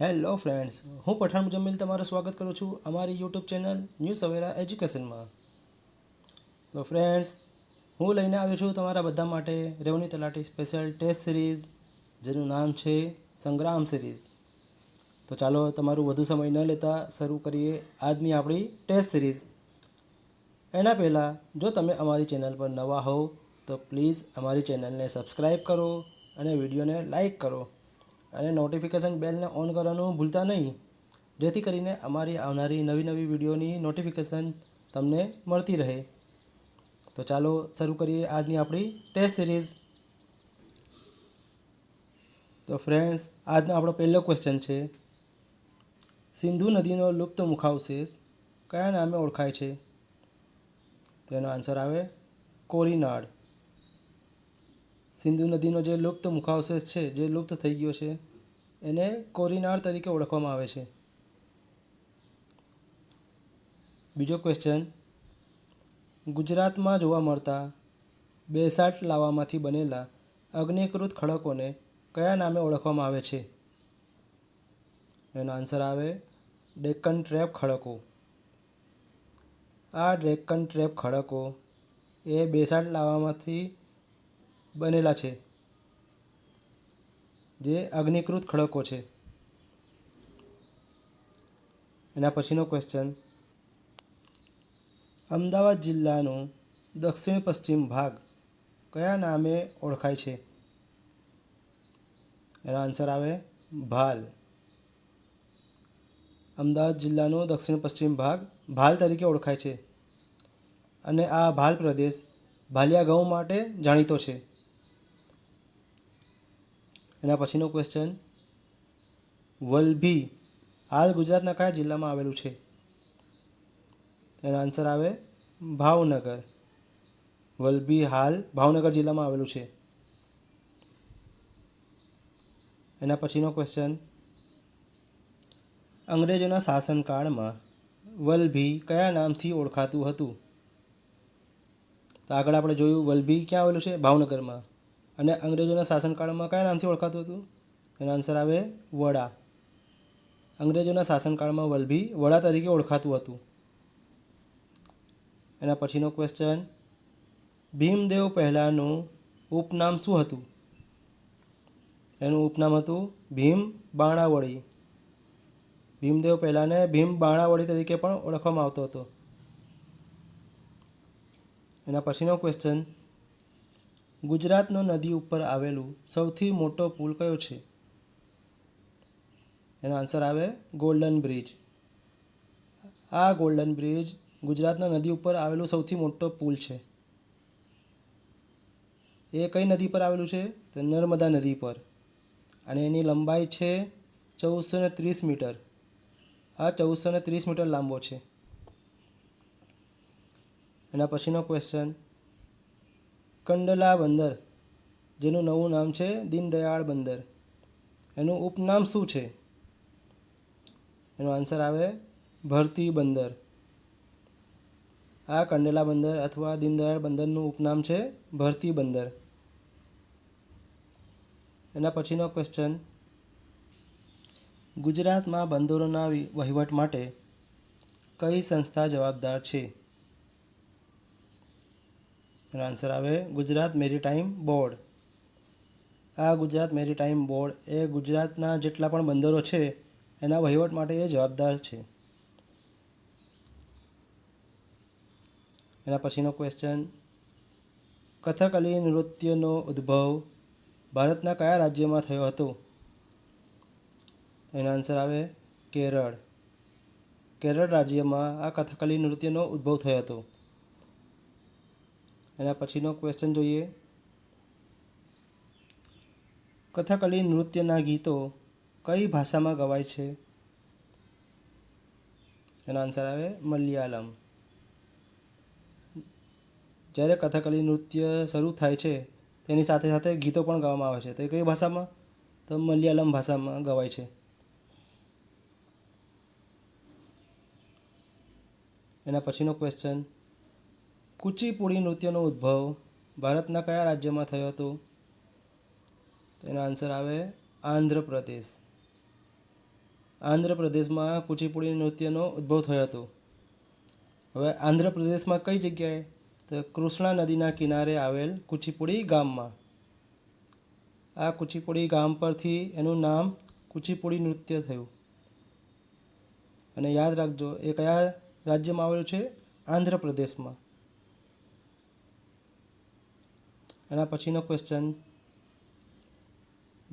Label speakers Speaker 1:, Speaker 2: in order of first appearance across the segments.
Speaker 1: Hello friends, હું પઠાણ મુજમ્મિલ તમારું સ્વાગત કરું છું અમારી યુટ્યુબ ચેનલ ન્યૂ સવેરા એજ્યુકેશનમાં. તો ફ્રેન્ડ્સ, હું લઈને આવ્યો છું તમારા બધા માટે રેવન્યુ તલાટી સ્પેશિયલ ટેસ્ટ સિરીઝ, જેનું નામ છે સંગ્રામ સિરીઝ. તો ચાલો તમારું વધુ સમય ન લેતા શરૂ કરીએ આજની આપણી ટેસ્ટ સિરીઝ. એના પહેલાં, જો તમે અમારી ચેનલ પર નવા હો તો પ્લીઝ અમારી ચેનલને સબસ્ક્રાઈબ કરો અને વિડીયોને લાઈક કરો. અને નોટિફિકેશન બેલને ઓન કરવાનું ભૂલતા નહીં. જેથી કરીને અમારી આવનારી નવી નવી વિડીયોની નોટિફિકેશન તમને મળતી રહે. તો ચાલો શરૂ કરીએ આજની આપણી ટેસ્ટ સિરીઝ તો ફ્રેન્ડ્સ આજનો આપણો પહેલો ક્વેશ્ચન છે, સિંધુ નદીનો લુપ્ત મુખાવશેષ કયા નામે ઓળખાય છે? તો એનો આન્સર આવે કોરીનાડ. સિંધુ નદીનો જે લુપ્ત મુખાવશેષ છે, જે લુપ્ત થઈ ગયો છે, એને કોરીનાડ તરીકે ઓળખવામાં આવે છે. બીજો ક્વેશ્ચન ગુજરાતમાં જોવા મળતા બેસાટ લાવામાંથી બનેલા અગ્નિકૃત ખડકોને કયા નામે ઓળખવામાં આવે છે? એનો આન્સર આવે, ડેક્કન ટ્રેપ ખડકો. આ ડેક્કન ટ્રેપ ખડકો એ બેસાટ લાવામાંથી બનેલા છે, જે અગ્નિકૃત ખડકો છે. એના પછીનો ક્વેશ્ચન અમદાવાદ જિલ્લાનો દક્ષિણ પશ્ચિમ ભાગ કયા નામે ઓળખાય છે? એનો આન્સર આવે, ભાલ. અમદાવાદ જિલ્લાનો દક્ષિણ પશ્ચિમ ભાગ ભાલ તરીકે ઓળખાય છે અને આ ભાલ પ્રદેશ ભાલિયા ઘઉં માટે જાણીતો છે. એના પછીનો ક્વેશ્ચન વલભી હાલ ગુજરાતના કયા જિલ્લામાં આવેલું છે? એનો આન્સર આવે, ભાવનગર. વલભી હાલ ભાવનગર જિલ્લામાં આવેલું છે. એના પછીનો ક્વેશ્ચન અંગ્રેજોના શાસનકાળમાં વલભી કયા નામથી ઓળખાતું હતું? તો આગળ આપણે જોયું વલભી ક્યાં આવેલું છે? ભાવનગરમાં. અને અંગ્રેજોના શાસનકાળમાં કયા નામથી ઓળખાતું હતું? એનો આન્સર આવે વડા. અંગ્રેજોના શાસનકાળમાં વલભી વડા તરીકે ઓળખાતું હતું. એના પછીનો ક્વેશ્ચન ભીમદેવ પહેલાંનું ઉપનામ શું હતું? એનું ઉપનામ હતું ભીમ બાણાવળી. ભીમદેવ પહેલાંને ભીમ બાણાવળી તરીકે પણ ઓળખવામાં આવતો હતો. એના પછીનો ક્વેશ્ચન ગુજરાતનો નદી ઉપર આવેલું સૌથી મોટો પુલ કયો છે? એનો આન્સર આવે ગોલ્ડન બ્રિજ આ ગોલ્ડન બ્રિજ ગુજરાતના નદી ઉપર આવેલું સૌથી મોટો પુલ છે. એ કઈ નદી પર આવેલું છે? તો નર્મદા નદી પર. અને એની લંબાઈ છે ચૌદસો ને ત્રીસ મીટર. આ ચૌદસો ને ત્રીસ મીટર લાંબો છે. એના પછીનો ક્વેશ્ચન કંડલા બંદર, જેનું નવું નામ છે દીનદયાળ બંદર. એનું ઉપનામ શું છે? એનો આન્સર આવે, ભરતી બંદર. આ કંડલા બંદર અથવા દીનદયાળ બંદરનું ઉપનામ છે ભરતી બંદર. એના પછીનો ક્વેશ્ચન ગુજરાતમાં બંદરોના વહીવટ માટે કઈ સંસ્થા જવાબદાર છે? આન્સર આવે, ગુજરાત મેરીટાઈમ બોર્ડ. આ ગુજરાત મેરીટાઈમ બોર્ડ એ ગુજરાતના જેટલા પણ બંદરો છે, એના વહીવટ માટે એ જવાબદાર છે. એના પછીનો ક્વેશ્ચન કથકલી નૃત્યનો ઉદ્ભવ ભારતના કયા રાજ્યમાં થયો હતો? એનો આન્સર આવે, કેરળ. કેરળ રાજ્યમાં આ કથકલી નૃત્યનો ઉદ્ભવ થયો હતો. એના પછીનો ક્વેશ્ચન જોઈએ. કથકલી નૃત્યના ગીતો કઈ ભાષામાં ગવાય છે? એનો આન્સર આવે મલયાલમ. જ્યારે કથકલી નૃત્ય શરૂ થાય છે, તેની સાથે સાથે ગીતો પણ ગાવામાં આવે છે. તો એ કઈ ભાષામાં? તો મલયાલમ ભાષામાં ગવાય છે. એના પછીનો ક્વેશ્ચન કુચીપુડી નૃત્યનો ઉદ્ભવ ભારતના કયા રાજ્યમાં થયો હતો? તેનો આન્સર આવે આંધ્રપ્રદેશ. આંધ્રપ્રદેશમાં કુચીપુડી નૃત્યનો ઉદ્ભવ થયો હતો. હવે આંધ્રપ્રદેશમાં કઈ જગ્યાએ? તો કૃષ્ણા નદીના કિનારે આવેલ કુચીપુડી ગામમાં. આ કુચીપુડી ગામ પરથી એનું નામ કુચીપુડી નૃત્ય થયું. અને યાદ રાખજો, એ કયા રાજ્યમાં આવેલું છે? આંધ્રપ્રદેશમાં. એના પછીનો ક્વેશ્ચન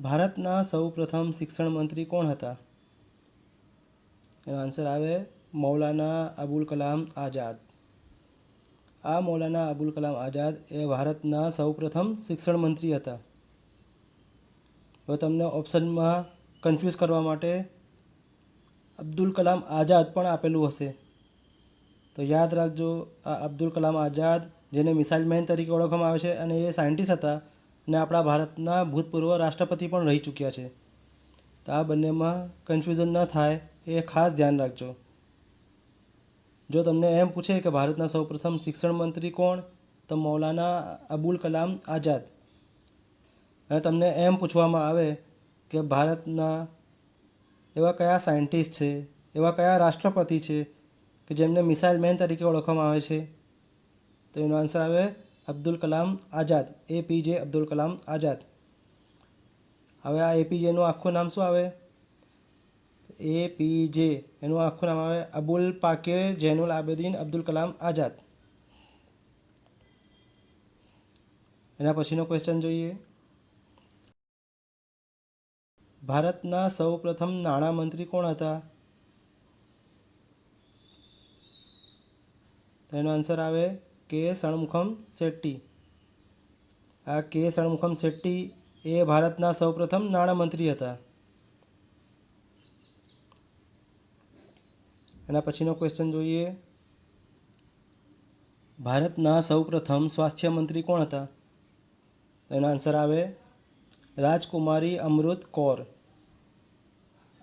Speaker 1: ભારતના સૌ પ્રથમ શિક્ષણ મંત્રી કોણ હતા? એનો આન્સર આવે મૌલાના અબુલ કલામ આઝાદ. આ મૌલાના અબુલ કલામ આઝાદ એ ભારતના સૌ પ્રથમ શિક્ષણ મંત્રી હતા. હવે તમને ઓપ્શનમાં કન્ફ્યુઝ કરવા માટે અબ્દુલ કલામ આઝાદ પણ આપેલું હશે. તો યાદ રાખજો, આ અબ્દુલ કલામ આઝાદ જેને મિસાઇલ મેન તરીકે ઓળખવામાં આવે છે અને એ સાયન્ટિસ્ટ હતા ને આપણા ભારતના ભૂતપૂર્વ રાષ્ટ્રપતિ પણ રહી ચૂક્યા છે. તો આ બંનેમાં કન્ફ્યુઝન ન થાય, એ ખાસ ધ્યાન રાખજો. જો તમને એમ પૂછે કે ભારતના સૌપ્રથમ શિક્ષણ મંત્રી કોણ, તો મૌલાના અબુલ કલામ આઝાદ. અને તમને એમ પૂછવામાં આવે કે ભારતના એવા કયા સાયન્ટિસ્ટ છે, એવા કયા રાષ્ટ્રપતિ છે, કે જેમને મિસાઇલ મેન તરીકે ઓળખવામાં આવે છે? તો એનો આન્સર આવે અબ્દુલ કલામ આઝાદ એ પીજે અબ્દુલ કલામ આઝાદ હવે આ એપીજેનું આખું નામ શું આવે એ પી જે એનું આખું નામ આવે અબુલ પાકે જૈનુલ આબેદીન અબ્દુલ કલામ આઝાદ એના પછીનો ક્વેશ્ચન જોઈએ ભારતના સૌ પ્રથમ નાણામંત્રી કોણ હતા તો એનો આન્સર આવે કે ષણમુખમ શેટ્ટી. આ કે ષણમુખમ શેટ્ટી એ ભારતના સૌપ્રથમ નાણામંત્રી હતા. એના પછીનો ક્વેશ્ચન જોઈએ. ભારતના સૌપ્રથમ સ્વાસ્થ્ય મંત્રી કોણ હતા? તો એનો આન્સર આવે રાજકુમારી અમૃત કૌર.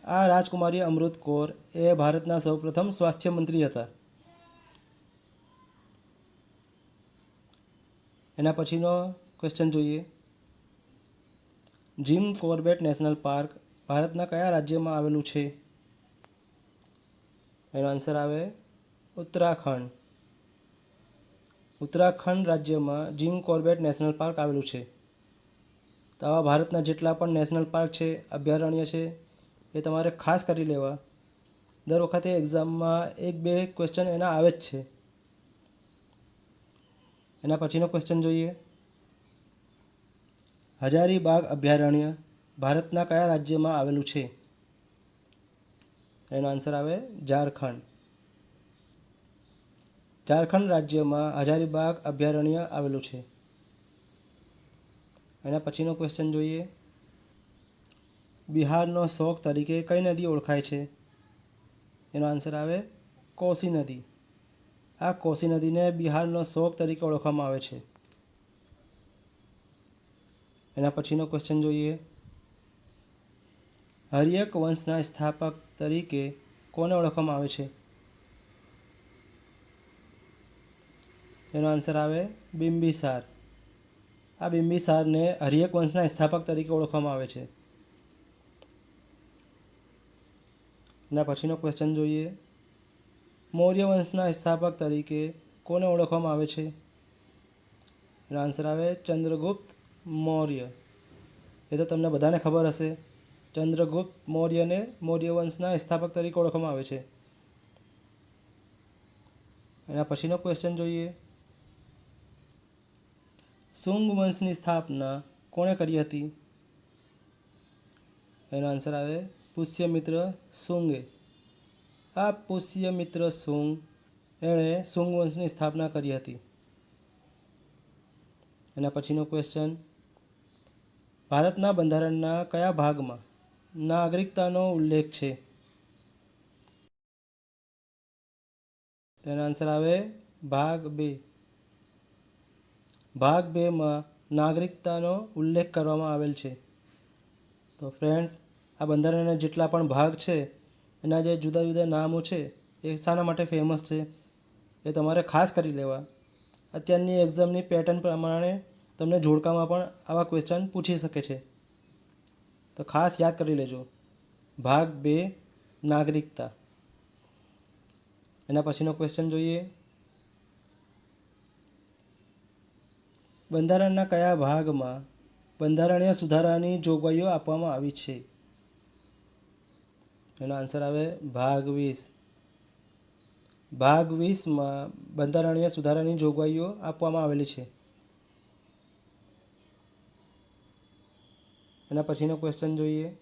Speaker 1: આ રાજકુમારી અમૃત કૌર એ ભારતના સૌપ્રથમ સ્વાસ્થ્ય મંત્રી હતા. એના પછીનો ક્વેશ્ચન જોઈએ. જીમ કોર્બેટ નેશનલ પાર્ક ભારતના કયા રાજ્યમાં આવેલું છે? એનો આન્સર આવે ઉત્તરાખંડ. ઉત્તરાખંડ રાજ્યમાં જીમ કોર્બેટ નેશનલ પાર્ક આવેલું છે. તો આવા ભારતના જેટલા પણ નેશનલ પાર્ક છે, અભયારણ્ય છે, એ તમારે ખાસ કરી લેવા. દર વખતે એક્ઝામમાં એક બે ક્વેશ્ચન એના આવે જ છે. એના પછીનો ક્વેશ્ચન જોઈએ. હજારીબાગ અભયારણ્ય ભારતના કયા રાજ્યમાં આવેલું છે? એનો આન્સર આવે ઝારખંડ. ઝારખંડ રાજ્યમાં હજારીબાગ અભયારણ્ય આવેલું છે. એના પછીનો ક્વેશ્ચન જોઈએ. બિહારનો શોખ તરીકે કઈ નદી ઓળખાય છે? એનો આન્સર આવે કોસી નદી. આ કોસી નદીને બિહારનો શોખ તરીકે ઓળખવામાં આવે છે. એના પછીનો ક્વેશ્ચન જોઈએ. હરિયક વંશના સ્થાપક તરીકે કોને ઓળખવામાં આવે છે? એનો આન્સર આવે બિંબિસાર. આ બિંબિસારને હરિયક વંશના સ્થાપક તરીકે ઓળખવામાં આવે છે. એના પછીનો ક્વેશ્ચન જોઈએ. મૌર્ય વંશના સ્થાપક તરીકે કોને ઓળખવામાં આવે છે? એનો આન્સર આવે ચંદ્રગુપ્ત મૌર્ય. એ તો તમને બધાને ખબર હશે. ચંદ્રગુપ્ત મૌર્યને મૌર્ય વંશના સ્થાપક તરીકે ઓળખવામાં આવે છે. એના પછીનો ક્વેશ્ચન જોઈએ. શુંગ વંશની સ્થાપના કોણે કરી હતી? એનો આન્સર આવે પુષ્યમિત્ર શુંગે આ પુષ્યમિત્ર સુંગ, એણે શુંગ વંશની સ્થાપના કરી હતી. એના પછીનો ક્વેશ્ચન ભારતના બંધારણના કયા ભાગમાં નાગરિકતાનો ઉલ્લેખ છે? તેનો આન્સર આવે, ભાગ બે. ભાગ બેમાં નાગરિકતાનો ઉલ્લેખ કરવામાં આવેલ છે. તો ફ્રેન્ડ્સ આ બંધારણના જેટલા પણ ભાગ છે એના જે જુદા જુદા નામો છે, એ શાના માટે ફેમસ છે. એ તમારે ખાસ કરી લેવા. અત્યારની એક્ઝામની પેટર્ન પ્રમાણે તમને જોડકામાં પણ આવા ક્વેશ્ચન પૂછી શકે છે. તો ખાસ યાદ કરી લેજો. ભાગ બે, નાગરિકતા. એના પછીનો ક્વેશ્ચન જોઈએ. બંધારણના કયા ભાગમાં બંધારણીય સુધારાની જોગવાઈઓ આપવામાં આવી છે? એનો આન્સર આવે ભાગ વીસ. ભાગ વીસમાં બંધારણીય સુધારાની જોગવાઈઓ આપવામાં આવેલી છે. એના પછીનો ક્વેશ્ચન જોઈએ.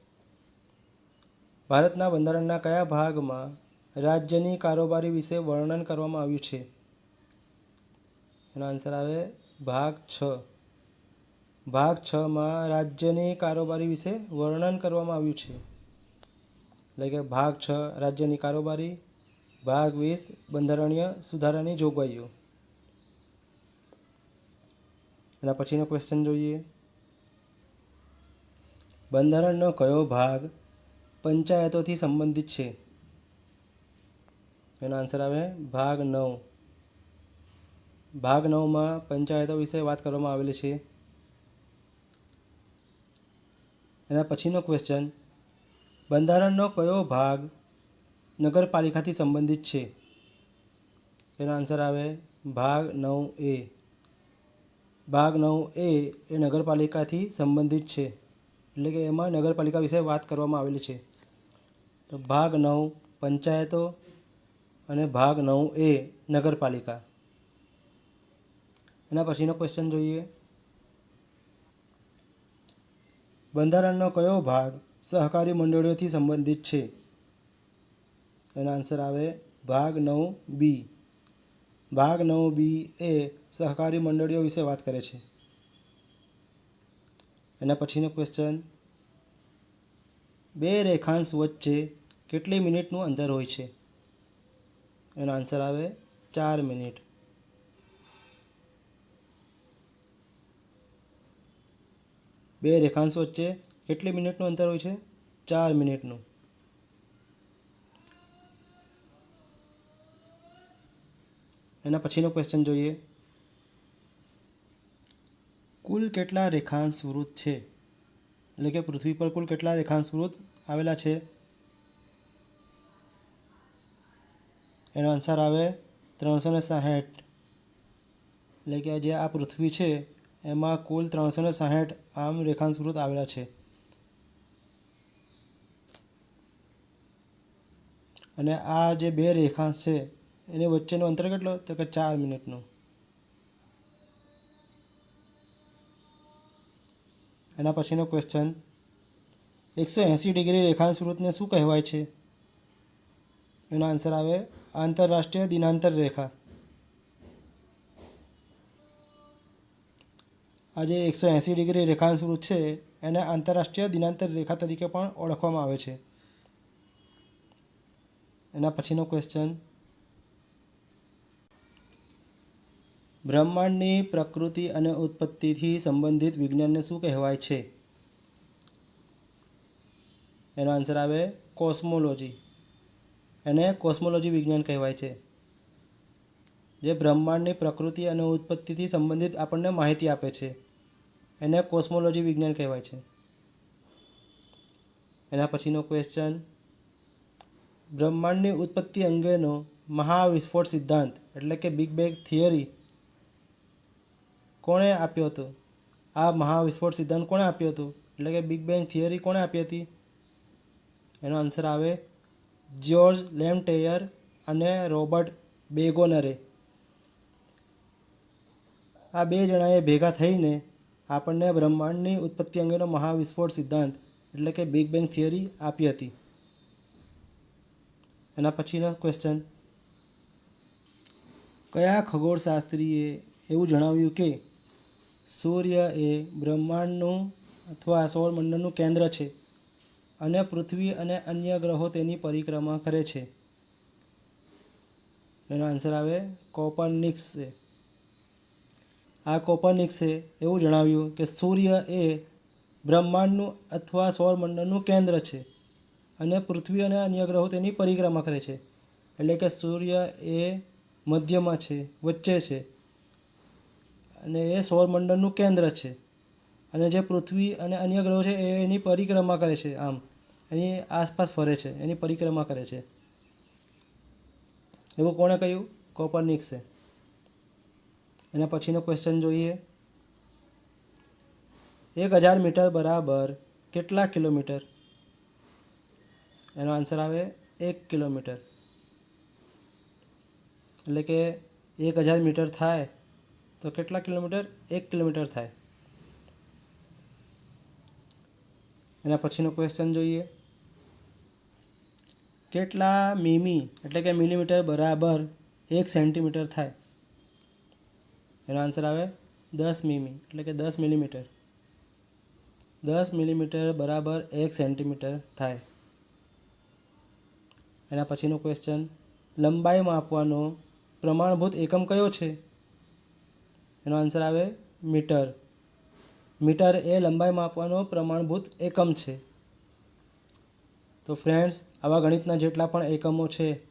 Speaker 1: ભારતના બંધારણના કયા ભાગમાં રાજ્યની કારોબારી વિશે વર્ણન કરવામાં આવ્યું છે? એનો આન્સર આવે ભાગ છ. ભાગ છમાં રાજ્યની કારોબારી વિશે વર્ણન કરવામાં આવ્યું છે. એટલે કે ભાગ છ, રાજ્યની કારોબારી, ભાગ વીસ, બંધારણીય સુધારાની જોગવાઈઓ. એના પછીનો ક્વેશ્ચન જોઈએ. બંધારણનો કયો ભાગ પંચાયતોથી સંબંધિત છે? એનો આન્સર આવે ભાગ નવ. ભાગ નવમાં પંચાયતો વિશે વાત કરવામાં આવેલી છે. એના પછીનો ક્વેશ્ચન બંધારણનો કયો ભાગ નગરપાલિકાથી સંબંધિત છે? એનો આન્સર આવે ભાગ નવ એ. ભાગ નવ એ એ નગરપાલિકાથી સંબંધિત છે. એટલે કે એમાં નગરપાલિકા વિશે વાત કરવામાં આવેલી છે. તો ભાગ નવ પંચાયતો અને ભાગ નવ એ નગરપાલિકા. એના પછીનો ક્વેશ્ચન જોઈએ. બંધારણનો કયો ભાગ સહકારી મંડળીઓથી સંબંધિત છે. એનો આન્સર આવે ભાગ નવ બી ભાગ નવ બી એ સહકારી મંડળીઓ વિશે વાત કરે છે. એના પછીનો ક્વેશ્ચન બે રેખાંશ વચ્ચે કેટલી મિનિટનું અંતર હોય છે? એનો આન્સર આવે ચાર મિનિટ. બે રેખાંશ વચ્ચે કેટલી મિનિટનું અંતર હોય છે? ચાર મિનિટનું. એના પછીનો ક્વેશ્ચન જોઈએ. કુલ કેટલા રેખાંશ વૃત્ત છે? એટલે કે પૃથ્વી પર કુલ કેટલા રેખાંશ વૃત્ત આવેલા છે? એનો આન્સર આવે ત્રણસો ને સાહીઠ. એટલે કે જે આ પૃથ્વી છે, એમાં કુલ ત્રણસો ને સાહીઠ આમ રેખાંશ વૃત્ત આવેલા છે. અને આ જે બે રેખાંશ છે, એની વચ્ચેનું અંતર કેટલો? તો કે ચાર મિનિટનું. એના પછીનો ક્વેશ્ચન એકસો એંસી ડિગ્રી રેખાંશ વૃત્તને શું કહેવાય છે? એનો આન્સર આવે, આંતરરાષ્ટ્રીય દિનાંતર રેખા. આ જે એકસો એંસી ડિગ્રી રેખાંશ વૃત્ત છે, એને આંતરરાષ્ટ્રીય દિનાંતર રેખા તરીકે પણ ઓળખવામાં આવે છે. એના પછીનો ક્વેશ્ચન બ્રહ્માંડની પ્રકૃતિ અને ઉત્પત્તિથી સંબંધિત વિજ્ઞાનને શું કહેવાય છે? એનો આન્સર આવે કોસ્મોલોજી એને કોસ્મોલોજી વિજ્ઞાન કહેવાય છે. જે બ્રહ્માંડની પ્રકૃતિ અને ઉત્પત્તિથી સંબંધિત આપણને માહિતી આપે છે. એને કોસ્મોલોજી વિજ્ઞાન કહેવાય છે. એના પછીનો ક્વેશ્ચન બ્રહ્માંડની ઉત્પત્તિ અંગેનો મહાવિસ્ફોટ સિદ્ધાંત, એટલે કે બિગ બેગ થિયરી કોણે આપ્યો હતો? આ મહાવિસ્ફોટ સિદ્ધાંત કોણે આપ્યો હતો? એટલે કે બિગ બેંગ થિયરી કોણે આપી હતી? એનો આન્સર આવે જ્યોર્જ લેમટેયર અને રોબર્ટ બેગોનરે આ બે જણાએ ભેગા થઈને આપણને બ્રહ્માંડની ઉત્પત્તિ અંગેનો મહાવિસ્ફોટ સિદ્ધાંત, એટલે કે બિગ બેંગ થિયરી આપી હતી. એના પછીનો ક્વેશ્ચન કયા ખગોળશાસ્ત્રીએ એવું જણાવ્યું કે સૂર્ય એ બ્રહ્માંડનું અથવા સૌરમંડળનું કેન્દ્ર છે અને પૃથ્વી અને અન્ય ગ્રહો તેની પરિક્રમા કરે છે? એનો આન્સર આવે કોપરનિક્સે આ કોપરનિક્સે એવું જણાવ્યું કે સૂર્ય એ બ્રહ્માંડનું અથવા સૌરમંડળનું કેન્દ્ર છે. અને પૃથ્વી અને અન્ય ગ્રહો તેની પરિક્રમા કરે છે. એટલે કે સૂર્ય એ મધ્યમાં છે, વચ્ચે છે. અને એ સૌરમંડળનું કેન્દ્ર છે. અને જે પૃથ્વી અને અન્ય ગ્રહો છે, એ એની પરિક્રમા કરે છે આમ. એની આસપાસ ફરે છે, એની પરિક્રમા કરે છે. એવું કોણે કહ્યું? કોપરનિક્સે. એના પછીનો ક્વેશ્ચન જોઈએ. એક હજાર મીટર બરાબર કેટલા કિલોમીટર? એનો આન્સર આવે એક કિલોમીટર. એટલે કે એક હજાર મીટર થાય તો કેટલા કિલોમીટર? એક કિલોમીટર થાય. એના પછીનો ક્વેશ્ચન જોઈએ. કેટલા મીમી, એટલે કે મિલીમીટર બરાબર એક સેન્ટીમીટર થાય? એનો આન્સર આવે દસ મીમી, એટલે કે દસ મિલીમીટર. દસ મિલીમીટર બરાબર એક સેન્ટીમીટર થાય. એના પછીનો ક્વેશ્ચન લંબાઈ માપવાનો પ્રમાણભૂત એકમ કયો છે? એનો આન્સર આવે મીટર. મીટર એ લંબાઈ માપવાનો પ્રમાણભૂત એકમ છે. તો ફ્રેન્ડ્સ આવા ગણિતના જેટલા પણ એકમો છે,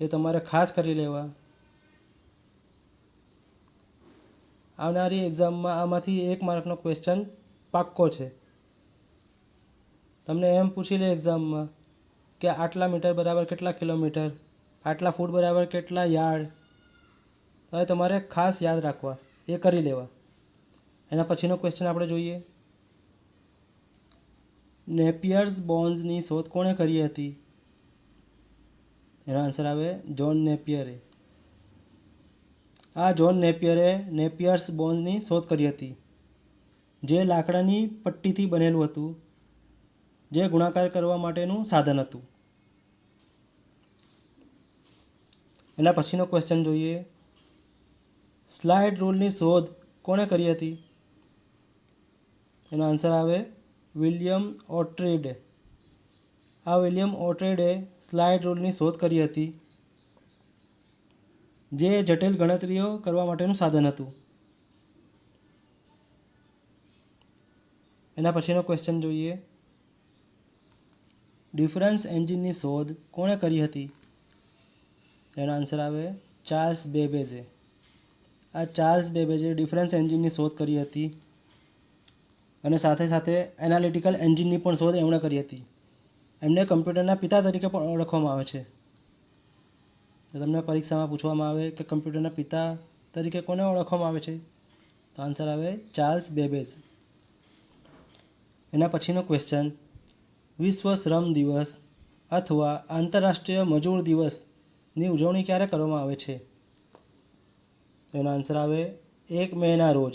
Speaker 1: એ તમારે ખાસ કરી લેવા. આવનારી એક્ઝામમાં આમાંથી એક માર્કનો ક્વેશ્ચન પાક્કો છે. તમને એમ પૂછી લે એક્ઝામમાં કે આટલા મીટર બરાબર કેટલા કિલોમીટર? આટલા ફૂટ બરાબર કેટલા યાર્ડ? હવે તમારે ખાસ યાદ રાખવા. એ કરી લેવા. એના પછીનો ક્વેશ્ચન આપણે જોઈએ. નેપિયર્સ બોન્ઝની શોધ કોણે કરી હતી? એનો આન્સર આવે જોન નેપિયરે આ જોન નેપિયરે નેપિયર્સ બોન્ઝની શોધ કરી હતી. જે લાકડાની પટ્ટીથી બનેલું હતું. જે ગુણાકાર કરવા માટેનું સાધન હતું. એના પછીનો ક્વેશ્ચન જોઈએ. સ્લાઇડ રૂલની શોધ કોણે કરી હતી? એનો આન્સર આવે વિલિયમ ઓટ્રેડે. આ વિલિયમ ઓટ્રેડે સ્લાઇડ રૂલની શોધ કરી હતી. જે જટિલ ગણતરીઓ કરવા માટેનું સાધન હતું. એના પછીનો ક્વેશ્ચન જોઈએ. ડિફરન્સ એન્જિનની શોધ કોણે કરી હતી? એનો આન્સર આવે ચાર્લ્સ બેબેઝે આ ચાર્લ્સ બેબેજે ડિફરન્સ એન્જિનની શોધ કરી હતી અને સાથે સાથે એનાલિટિકલ એન્જિનની પણ શોધ એમણે કરી હતી. એમને કમ્પ્યુટરના પિતા તરીકે પણ ઓળખવામાં આવે છે. તમને પરીક્ષામાં પૂછવામાં આવે કે કમ્પ્યુટરના પિતા તરીકે કોને ઓળખવામાં આવે છે? તો આન્સર આવે ચાર્લ્સ બેબેઝ એના પછીનો ક્વેશ્ચન વિશ્વ શ્રમ દિવસ અથવા આંતરરાષ્ટ્રીય મજૂર દિવસની ઉજવણી ક્યારે કરવામાં આવે છે? એનો આન્સર આવે એક મેના રોજ.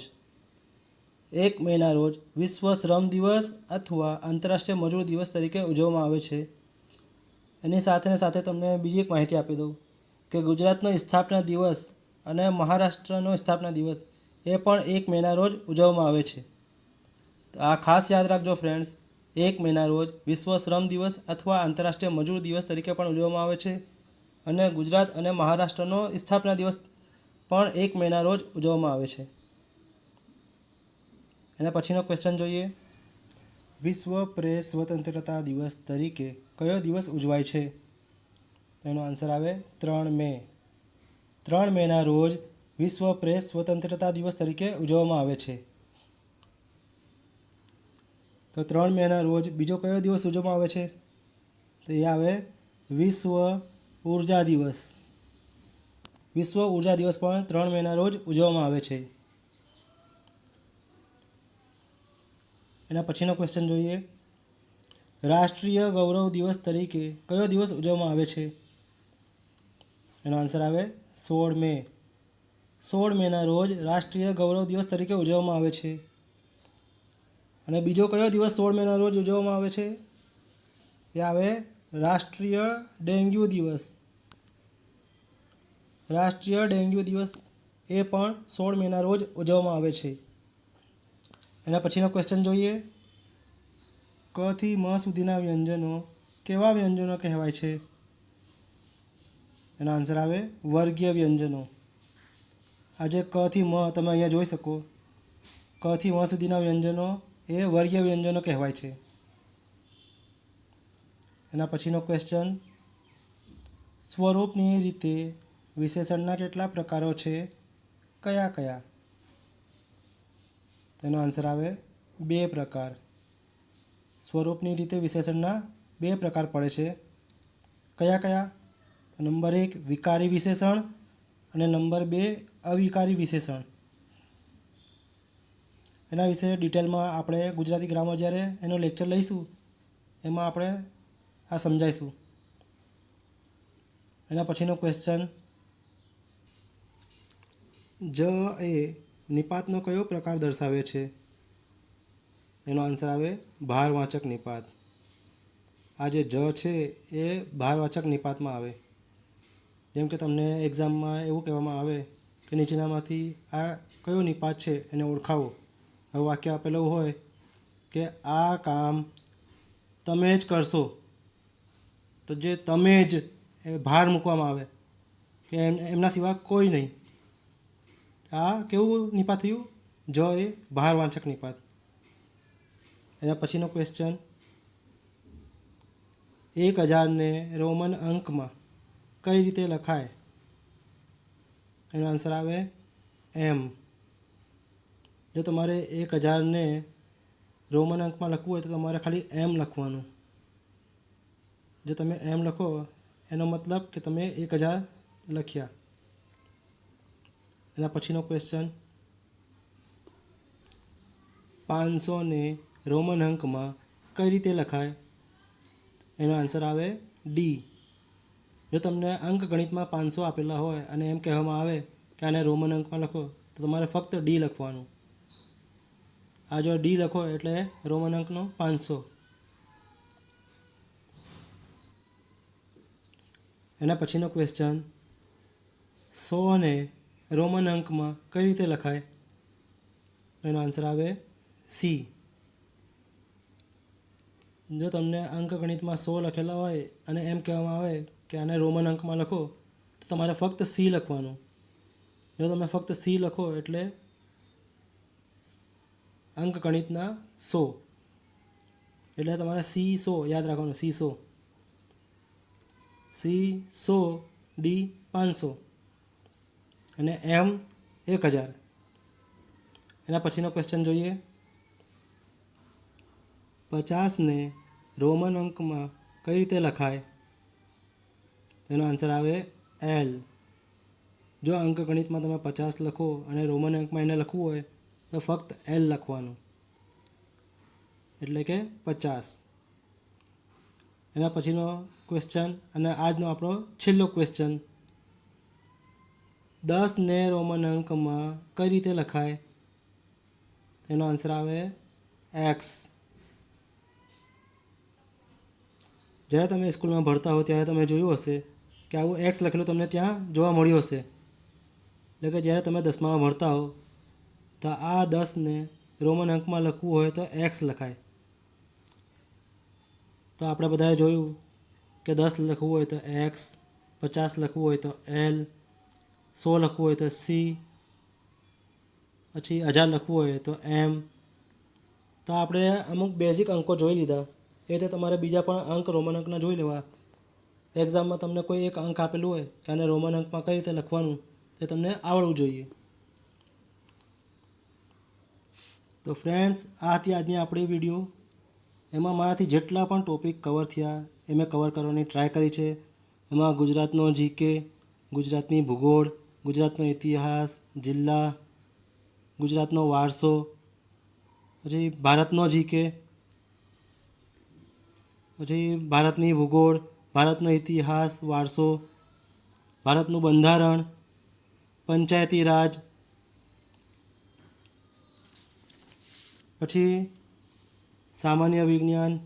Speaker 1: એક મેના રોજ વિશ્વ શ્રમ દિવસ અથવા આંતરરાષ્ટ્રીય મજૂર દિવસ તરીકે ઉજવવામાં આવે છે. એની સાથે સાથે તમને બીજી એક માહિતી આપી દઉં કે ગુજરાતનો સ્થાપના દિવસ અને મહારાષ્ટ્રનો સ્થાપના દિવસ એ પણ એક મેના રોજ ઉજવવામાં આવે છે. આ ખાસ યાદ રાખજો ફ્રેન્ડ્સ એક મેના રોજ વિશ્વ શ્રમ દિવસ અથવા આંતરરાષ્ટ્રીય મજૂર દિવસ તરીકે પણ ઉજવવામાં આવે છે. અને ગુજરાત અને મહારાષ્ટ્રનો સ્થાપના દિવસ પણ એક મેના રોજ ઉજવવામાં આવે છે. એના પછીનો ક્વેશ્ચન જોઈએ. વિશ્વ પ્રેસ સ્વતંત્રતા દિવસ તરીકે કયો દિવસ ઉજવાય છે? એનો આન્સર આવે ત્રણ મે. ત્રણ મેના રોજ વિશ્વ પ્રેસ સ્વતંત્રતા દિવસ તરીકે ઉજવવામાં આવે છે. તો ત્રણ મેના રોજ બીજો કયો દિવસ ઉજવવામાં આવે છે? તો એ આવે વિશ્વ ઊર્જા દિવસ. વિશ્વ ઊર્જા દિવસ પણ ત્રણ મહિના રોજ ઉજવવામાં આવે છે. એના પછીનો ક્વેશ્ચન જોઈએ. રાષ્ટ્રીય ગૌરવ દિવસ તરીકે કયો દિવસ ઉજવવામાં આવે છે? એનો આન્સર આવે સોળ મે. સોળ મેના રોજ રાષ્ટ્રીય ગૌરવ દિવસ તરીકે ઉજવવામાં આવે છે. અને બીજો કયો દિવસ સોળ મેના રોજ ઉજવવામાં આવે છે? એ આવે રાષ્ટ્રીય ડેન્ગ્યુ દિવસ. રાષ્ટ્રીય ડેન્ગ્યુ દિવસ એ પણ સોળ મેના રોજ ઉજવવામાં આવે છે. એના પછીનો ક્વેશ્ચન જોઈએ. ક થી મ સુધીના વ્યંજનો કેવા વ્યંજનો કહેવાય છે? એનો આન્સર આવે વર્ગીય વ્યંજનો. આજે ક થી મ તમે અહીંયા જોઈ શકો. કથી મ સુધીના વ્યંજનો એ વર્ગીય વ્યંજનો કહેવાય છે. એના પછીનો ક્વેશ્ચન સ્વરૂપની રીતે વિશેષણના કેટલા પ્રકારો છે? કયા કયા? તેનો આન્સર આવે, બે પ્રકાર. સ્વરૂપની રીતે વિશેષણના બે પ્રકાર પડે છે. કયા કયા? નંબર એક, વિકારી વિશેષણ અને નંબર બે, અવિકારી વિશેષણ. એના વિશે ડિટેલમાં આપણે ગુજરાતી ગ્રામર જ્યારે એનો લેક્ચર લઈશું, એમાં આપણે આ સમજાઈશું. એના પછીનો ક્વેશ્ચન જ એ નિપાતનો કયો પ્રકાર દર્શાવે છે? એનો આન્સર આવે, ભારવાચક નિપાત. આ જે જ છે એ ભારવાચક નિપાતમાં આવે. જેમ કે તમને એક્ઝામમાં એવું કહેવામાં આવે કે નીચેનામાંથી આ કયો નિપાત છે એને ઓળખાવો. વાક્ય આપેલું હોય કે આ કામ તમે જ કરશો. તો જે તમે જ એ ભાર મૂકવામાં આવે, કે એમ, એમના સિવાય કોઈ નહીં. આ કેવું નિપાત થયું? જ એ ભારવાચક નિપાત. એના પછીનો ક્વેશ્ચન એક હજારને રોમન અંકમાં કઈ રીતે લખાય? એનો આન્સર આવે એમ. જો તમારે એક હજારને રોમન અંકમાં લખવું હોય તો તમારે ખાલી એમ લખવાનું. જો તમે એમ લખો, એનો મતલબ કે તમે એક હજાર લખ્યા. એના પછીનો ક્વેશ્ચન પાંચસોને રોમન અંકમાં કઈ રીતે લખાય? એનો આન્સર આવે ડી જો તમને અંક ગણિતમાં પાંચસો આપેલા હોય અને એમ કહેવામાં આવે કે આને રોમન અંકમાં લખો, તો તમારે ફક્ત ડી લખવાનું. આ જો ડી લખો એટલે રોમન અંકનો પાંચસો. એના પછીનો ક્વેશ્ચન સોને રોમન અંકમાં કઈ રીતે લખાય? એનો આન્સર આવે સી જો તમને અંક ગણિતમાં સો લખેલા હોય અને એમ કહેવામાં આવે કે આને રોમન અંકમાં લખો, તો તમારે ફક્ત સી લખવાનું. જો તમે ફક્ત સી લખો એટલે અંક ગણિતના સો. એટલે તમારે સી સો યાદ રાખવાનું, સી સો. સી સો ડી પાંચસો. અને એમ એક હજાર. એના પછીનો ક્વેશ્ચન જોઈએ. પચાસને રોમન અંકમાં કઈ રીતે લખાય? તેનો આન્સર આવે એલ જો અંક ગણિતમાં તમે પચાસ લખો અને રોમન અંકમાં એને લખવું હોય તો ફક્ત એલ લખવાનું. એટલે કે પચાસ. એના પછીનો ક્વેશ્ચન અને આજનો આપણો છેલ્લો ક્વેશ્ચન દસને રોમન અંકમાં કઈ રીતે લખાય? તેનો આન્સર આવે એક્સ જ્યારે તમે સ્કૂલમાં ભણતા હો ત્યારે તમે જોયું હશે કે આવું એક્સ લખેલું તમને ત્યાં જોવા મળ્યું હશે. એટલે કે જ્યારે તમે દસમામાં ભણતા હો તો આ દસને રોમન અંકમાં લખવું હોય તો એક્સ લખાય. તો આપણે બધાએ જોયું કે દસ લખવું હોય તો એક્સ, પચાસ લખવું હોય તો એલ, સો લખવું હોય તો સી, પછી હજાર લખવું હોય તો એમ. તો આપણે અમુક બેઝિક અંકો જોઈ લીધા. એ રીતે તમારે બીજા પણ અંક રોમન અંકના જોઈ લેવા. એક્ઝામમાં તમને કોઈ એક અંક આપેલું હોય કે આને રોમન અંકમાં કઈ રીતે લખવાનું, તે તમને આવડવું જોઈએ. તો ફ્રેન્ડ્સ આ હતી આજની આપણી વીડિયો એમાં મારાથી જેટલા પણ ટોપિક કવર થયા, એ મેં કવર કરવાની ટ્રાય કરી છે. એમાં ગુજરાતનો જીકે ગુજરાતની ભૂગોળ, ગુજરાતનો ઇતિહાસ, જિલ્લા, ગુજરાતનો વારસો, પછી ભારતનો જીકે પછી ભારતની ભૂગોળ, ભારતનો ઇતિહાસ, વારસો, ભારતનું બંધારણ, પંચાયતી રાજ પછી સામાન્ય વિજ્ઞાન,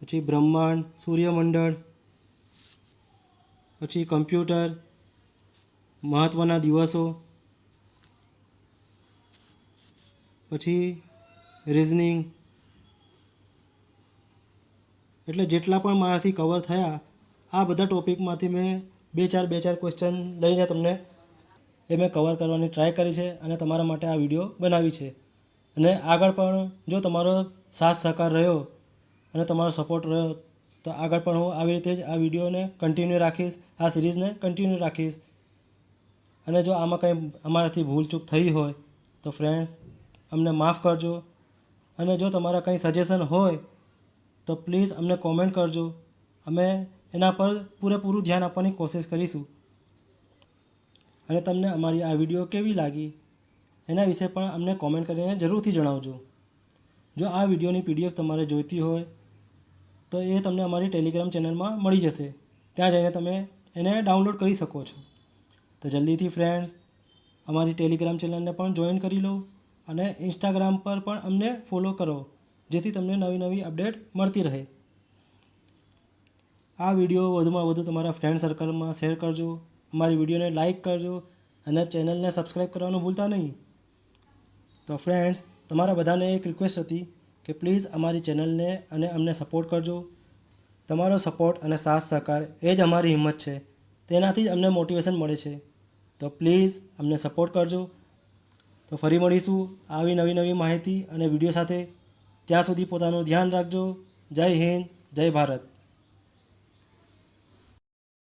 Speaker 1: પછી બ્રહ્માંડ, સૂર્યમંડળ, પછી કમ્પ્યુટર મહત્ત્વના દિવસો, પછી રિઝનિંગ. એટલે જેટલા પણ મારાથી કવર થયા, આ બધા ટોપિકમાંથી મેં બે ચાર બે ચાર ક્વેશ્ચન લઈને તમને એ મેં કવર કરવાની ટ્રાય કરી છે અને તમારા માટે આ વીડિયો બનાવી છે. અને આગળ પણ જો તમારો સાથ સહકાર રહ્યો અને તમારો સપોર્ટ રહ્યો, તો આગળ પણ હું આવી રીતે જ આ વિડીયોને કન્ટિન્યુ રાખીશ, આ સિરીઝને કન્ટિન્યુ રાખીશ. અને જો આમાં કંઈ અમારાથી ભૂલચૂક થઈ હોય, તો ફ્રેન્ડ્સ અમને માફ કરજો. અને જો તમારા કંઈ સજેશન હોય, તો પ્લીઝ અમને કોમેન્ટ કરજો. અમે એના પર પૂરેપૂરું ધ્યાન આપવાની કોશિશ કરીશું. અને તમને અમારી આ વીડિયો કેવી લાગી? એના વિશે પણ અમને કોમેન્ટ કરીને જરૂરથી જણાવજો. જો આ વિડીયોની પીડીએફ તમારે જોઈતી હોય, તો એ તમને અમારી ટેલિગ્રામ ચેનલમાં મળી જશે. ત્યાં જઈને તમે એને ડાઉનલોડ કરી શકો છો. તો જલ્દીથી ફ્રેન્ડ્સ અમારી ટેલિગ્રામ ચેનલને પણ જોઈન કરી લો અને ઇન્સ્ટાગ્રામ પર પણ અમને ફોલો કરો, જેથી તમને નવી નવી અપડેટ મળતી રહે. આ વીડિયો વધુમાં વધુ તમારા ફ્રેન્ડ સર્કલમાં શેર કરજો, અમારી વિડીયોને લાઇક કરજો અને ચેનલને સબસ્ક્રાઈબ કરવાનું ભૂલતા નહીં. તો ફ્રેન્ડ્સ તમારા બધાને એક રિક્વેસ્ટ હતી કે પ્લીઝ અમારી ચેનલને અને અમને સપોર્ટ કરજો. તમારો સપોર્ટ અને સાથ સહકાર એ જ અમારી હિંમત છે. તેનાથી જ અમને મોટિવેશન મળે છે. તો પ્લીઝ અમને સપોર્ટ કરજો. તો ફરી મળીશું આવી નવી નવી માહિતી અને વીડિયો સાથે. ત્યાં સુધી પોતાનું ધ્યાન રાખજો. જય હિન્દ, જય ભારત.